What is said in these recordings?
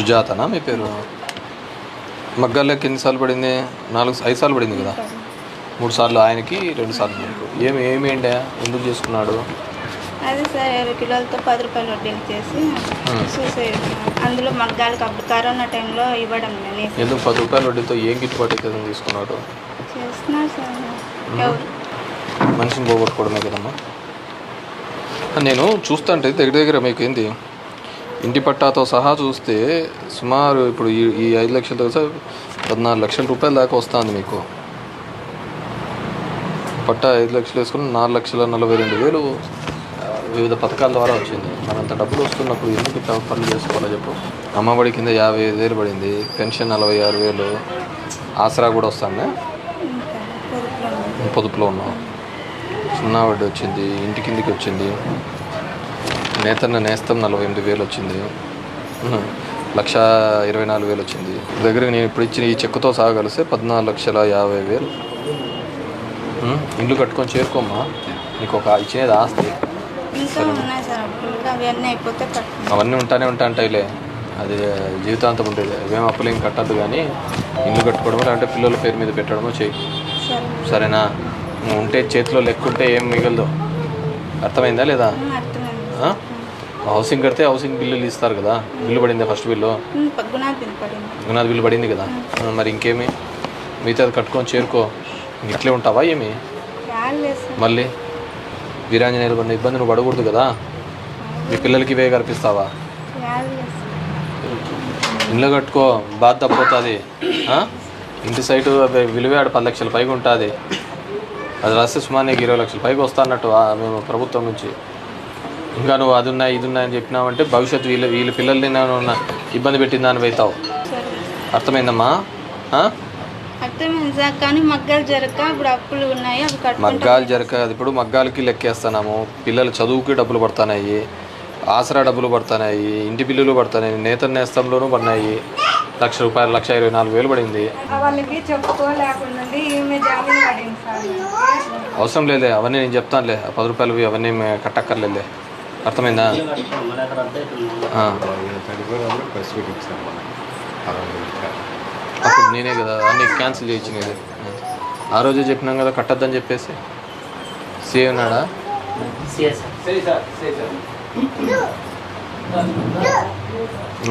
సుజాతనా? మీ పేరు? మగ్గాలకి ఎన్నిసార్లు పడింది? నాలుగు ఐదు సార్లు పడింది కదా? మూడు సార్లు ఆయనకి రెండు సార్లు మీకు ఏమి ఏమేంటి ఎందుకు చేసుకున్నాడు? అదే సార్ ఇరవై కిలోలతో పది రూపాయలు వడ్డీలు చేసి సూసైడ్ అందులో మగ్గాలకి అప్పుడు కరోనా టైంలో ఇవ్వడం నేను ఎందుకు పది రూపాయల వడ్డీతో ఏం గిట్టుబాటు అవుతుందని తీసుకున్నాడు? చేస్తున్నారు సార్. ఎవరు? మనిషిని పోగొట్టుకోవడమే కదమ్మా? నేను చూస్తుంటే దగ్గర దగ్గర మీకు ఏంది? ఇంటి పట్టాతో సహా చూస్తే సుమారు ఇప్పుడు ఈ ఈ ఐదు లక్షలతో సహా పద్నాలుగు లక్షల రూపాయల దాకా వస్తుంది మీకు. పట్టా ఐదు లక్షలు వేసుకుని నాలుగు లక్షల నలభై రెండు వేలు వివిధ పథకాల ద్వారా వచ్చింది. మనంత డబ్బులు వస్తున్నప్పుడు ఎందుకు ఇట్లా పనులు చేసుకోవాలో చెప్పు. అమ్మఒడి కింద యాభై ఐదు వేలు పడింది. పెన్షన్ నలభై ఆరు వేలు. ఆసరా కూడా వస్తానే. పొదుపులో ఉన్నాం. సున్నా వడ్డీ వచ్చింది. ఇంటి కిందికి వచ్చింది. నేతన్న నేస్తం నలభై ఎనిమిది వేలు వచ్చింది. లక్ష ఇరవై నాలుగు వేలు వచ్చింది దగ్గర నేను ఇప్పుడు ఇచ్చిన ఈ చెక్కుతో సహా కలిస్తే పద్నాలుగు లక్షల యాభై వేలు. ఉం? ఇల్లు కట్టుకొని చేరుకోమ్మా. నీకు ఒక ఇచ్చినది ఆస్తి. అవన్నీ ఉంటానే ఉంటా అంటాయిలే. అది జీవితాంతం ఉంటుంది అవేం అప్పులు కట్టద్దు కానీ ఇల్లు కట్టుకోవడమో లేదంటే పిల్లల పేరు మీద పెట్టడమో సరే సరేనా? నువ్వు ఉంటే చేతిలో లెక్కుంటే ఏం మిగలదు. అర్థమైందా లేదా? హౌసింగ్ కడితే హౌసింగ్ బిల్లులు ఇస్తారు కదా. బిల్లు పడిందా ఫస్ట్ బిల్లు? గుణాది బిల్లు పడింది. కదా. మరి ఇంకేమి? మిగతాది కట్టుకొని చేరుకో. ఇట్లే ఉంటావా ఏమి? మళ్ళీ వీరాంజనేయులు పడిన ఇబ్బంది నువ్వు పడకూడదు కదా. మీ పిల్లలకి ఇవే సార్ ఇల్లు కట్టుకో బాధ తప్పిపోతుంది. ఇంటి సైటు విలువే ఆడ పది లక్షల పైగా ఉంటుంది. అది రాస్తే సుమారు నీకు ఇరవై లక్షల పైగా వస్తా అన్నట్టు మేము ప్రభుత్వం నుంచి. ఇంకా నువ్వు అది ఉన్నాయి ఇది ఉన్నాయి అని చెప్పినావంటే భవిష్యత్తు వీళ్ళ వీళ్ళ పిల్లల్ని నేను ఉన్న ఇబ్బంది పెట్టిందా అని అవుతావు అర్థమైందమ్మా? మగ్గాలు జరగక ఇప్పుడు అప్పులు ఉన్నాయి అవి కట్టుకుంటాం. మగ్గాలు జరక అది ఇప్పుడు మగ్గాలకి లెక్కేస్తున్నాము. పిల్లల చదువుకి డబ్బులు పడుతున్నాయి ఆసరా డబ్బులు పడుతున్నాయి ఇంటి బిల్లులు పడుతున్నాయి నేత నేస్తంలోనూ పడినాయి. లక్ష రూపాయలు లక్ష ఇరవై నాలుగు వేలు పడింది. వాళ్ళకి చెప్పుకోలేకుండా ఈమె జామీన్ పడింది సార్. అవసరం లేదే అవన్నీ నేను చెప్తానులే. ఆ పది రూపాయలు అవన్నీ కట్టక్కర్లేదులే. అర్థమైందా? అప్పుడు నేనే కదా అన్ని క్యాన్సిల్ చేయించినది. ఆ రోజే చెప్పినాం కదా కట్టద్దని చెప్పేసి. సీ ఉన్నాడా?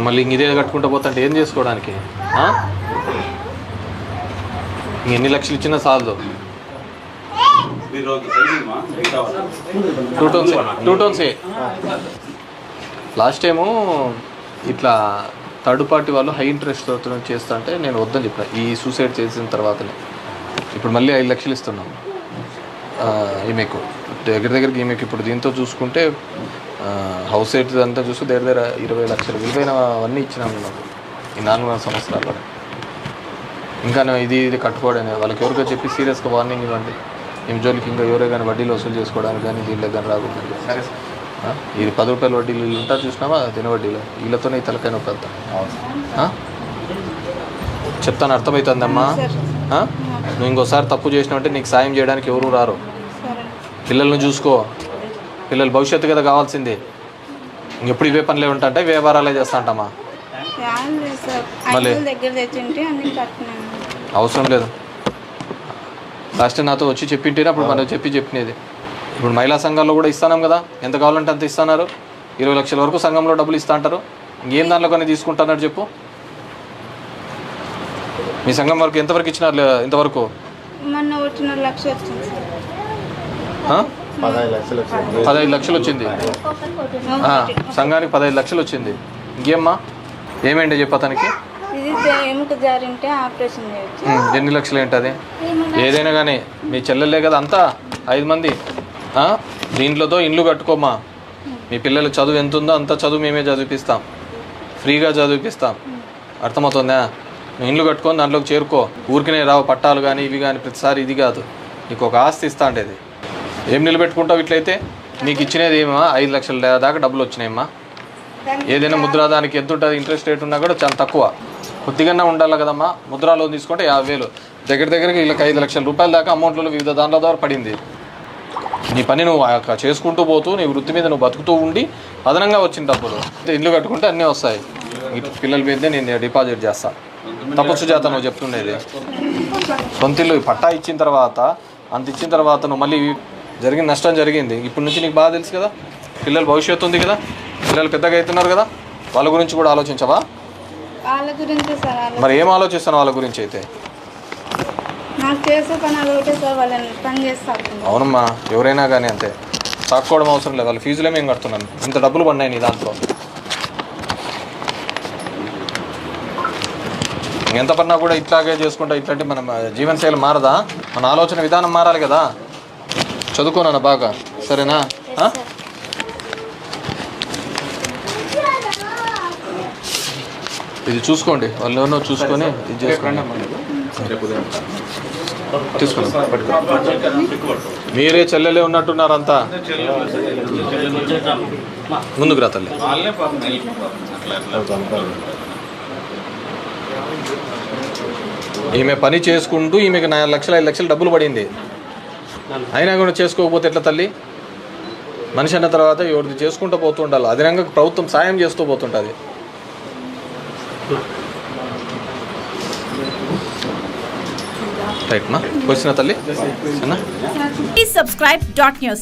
మళ్ళీ ఇంక ఇదే కట్టుకుంటూ పోతుంటే ఏం చేసుకోవడానికి? ఇంక ఎన్ని లక్షలు ఇచ్చినా చాలదు two tones two tones last time ఇట్లా థర్డ్ పార్టీ వాళ్ళు హై ఇంట్రెస్ట్ చేస్తా అంటే నేను వద్దని చెప్పిన. ఈ సూసైడ్ చేసిన తర్వాతనే. ఇప్పుడు మళ్ళీ ఐదు లక్షలు ఇస్తున్నాం. ఈమెకు. దగ్గర దగ్గరికి ఈమెకు ఇప్పుడు దీంతో చూసుకుంటే హౌస్ రేట్ అంతా చూస్తే దగ్గర దగ్గర ఇరవై లక్షలు విలువైన అవన్నీ ఇచ్చినాము నాకు ఈ నాలుగున్నర సంవత్సరాల్లో ఇంకా ఇది ఇది కట్టుకోవడమే. వాళ్ళకి ఎవరికో చెప్పి సీరియస్గా వార్నింగ్ ఇవ్వండి. ఏం జోలికి ఇంకా ఎవరే కానీ వడ్డీలు వసూలు చేసుకోవడానికి కానీ దీనిలో కానీ రాకూడదు ఆ? ఇది పది రూపాయల వడ్డీలు వీళ్ళు ఉంటారు చూసినావా? తిన వడ్డీలు. వీళ్ళతోనే ఈ తలకాయ నొప్పి? చెప్తాను అర్థమవుతుందమ్మా ఆ? నువ్వు ఇంకోసారి తప్పు చేసినావంటే నీకు సాయం చేయడానికి ఎవరు రారు. పిల్లల్ని చూసుకో. పిల్లలు భవిష్యత్తు కదా కావాల్సింది. ఇంకెప్పుడు ఇవే పనులే ఉంటాంటే వ్యవహారాలే చేస్తా అంటామా? యాడ్ లేదు సార్. మళ్ళీ? అవసరం లేదు. లాస్ట్ నాతో వచ్చి చెప్పింటేనే అప్పుడు మనం చెప్పి చెప్పినది. ఇప్పుడు మహిళా సంఘాల్లో కూడా ఇస్తాం కదా ఎంత కావాలంటే అంత ఇస్తున్నారు ఇరవై లక్షల వరకు సంఘంలో డబ్బులు ఇస్తా అంటారు. ఇంకేం దాంట్లో కొన్ని తీసుకుంటున్నారు చెప్పు. మీ సంఘం వరకు ఎంతవరకు ఇచ్చినారు ఇంతవరకు? పదహైదు లక్షలు వచ్చింది. సంఘానికి పదహైదు లక్షలు వచ్చింది. ఇంకేమ్మా? ఏమేంటి చెప్పు అతనికి. ఎముక జారింటే ఆపరేషన్ చేయొచ్చు. ఎన్ని లక్షలు ఏంటది? ఏదైనా కానీ మీ చెల్లెలే కదా అంతా ఐదు మంది. దీంట్లోతో ఇండ్లు కట్టుకోమా? మీ పిల్లల చదువు ఎంత ఉందో అంత చదువు మేమే చదివిపిస్తాం. ఫ్రీగా చదివిపిస్తాం. అర్థమవుతుందా? నువ్వు ఇండ్లు కట్టుకొని దాంట్లోకి చేరుకో. ఊరికనే రావు పట్టాలు కానీ ఇవి కానీ ప్రతిసారి ఇది కాదు. నీకు ఒక ఆస్తి ఇస్తా అంటేది. ఏం నిలబెట్టుకుంటావు ఇట్లయితే? నీకు ఇచ్చినది ఏమా ఐదు లక్షల దాకా డబ్బులు వచ్చినాయమ్మా. ఏదైనా ముద్రా దానికి ఎంత ఉంటుంది? ఇంట్రెస్ట్ రేట్ ఉన్నా కూడా చాలా తక్కువ. కొద్దిగానే ఉండాలి కదమ్మా. ముద్రా లోన్ తీసుకుంటే యాభై వేలు. దగ్గర దగ్గరకి వీళ్ళకి ఐదు లక్షల రూపాయల దాకా అమౌంట్లో వివిధ దానిల ద్వారా పడింది. నీ పని నువ్వు ఆ యొక్క చేసుకుంటూ పోతూ నీ వృత్తి మీద నువ్వు బతుకుతూ ఉండి అదనంగా వచ్చిన డబ్బులు. ఇల్లు కట్టుకుంటే అన్నీ వస్తాయి. పిల్లల మీదే నేను డిపాజిట్ చేస్తా. తపస్సు చేత నువ్వు చెప్తుండేది. సొంతిల్లు పట్టా ఇచ్చిన తర్వాత అంత ఇచ్చిన తర్వాత నువ్వు మళ్ళీ జరిగిన నష్టం జరిగింది. ఇప్పటి నుంచి నీకు బాగా తెలుసు కదా. పిల్లల భవిష్యత్తు ఉంది కదా. పిల్లలు పెద్దగా అవుతున్నారు కదా. వాళ్ళ గురించి కూడా ఆలోచించవా? వాళ్ళ గురించి సార్ వాళ్ళ మరి ఏం ఆలోచిస్తాను వాళ్ళ గురించి అయితే? నాకు చేసే పని అది ఒకటే సార్ వాళ్ళని పని చేస్తారు. అవునమ్మా ఎవరైనా కానీ అంతే. తాక్కోవడం అవసరం లేదు వాళ్ళ ఫీజులే మేము కడుతున్నాను? ఇంత డబ్బులు పడినాయి నీ దాంట్లో. ఎంత పడినా కూడా ఇట్లాగే చేసుకుంటా ఇట్లాంటి మన జీవనశైలి మారదా? మన ఆలోచన విధానం మారాలి కదా? చదువుకోనన్నా బాగా సరేనా? ఇది చూసుకోండి. వాళ్ళు ఎవరినో చూసుకొని ఇది చేసుకోండి. తీసుకోండి. మీరే చెల్లెలే ఉన్నట్టున్నారంతా. ముందుకు రా తల్లి. ఈమె పని చేసుకుంటూ ఈమెకి నాలుగు లక్షలు ఐదు లక్షలు డబ్బులు పడింది. అయినా కూడా చేసుకోకపోతే ఎట్లా తల్లి? మనిషి అన్న తర్వాత ఎవరిది చేసుకుంటూ పోతూ ఉండాలి. అదనంగా ప్రభుత్వం సాయం చేస్తూ పోతుంటుంది. రైట్ మా వచ్చిన తల్లి అన్నా Please subscribe dot news.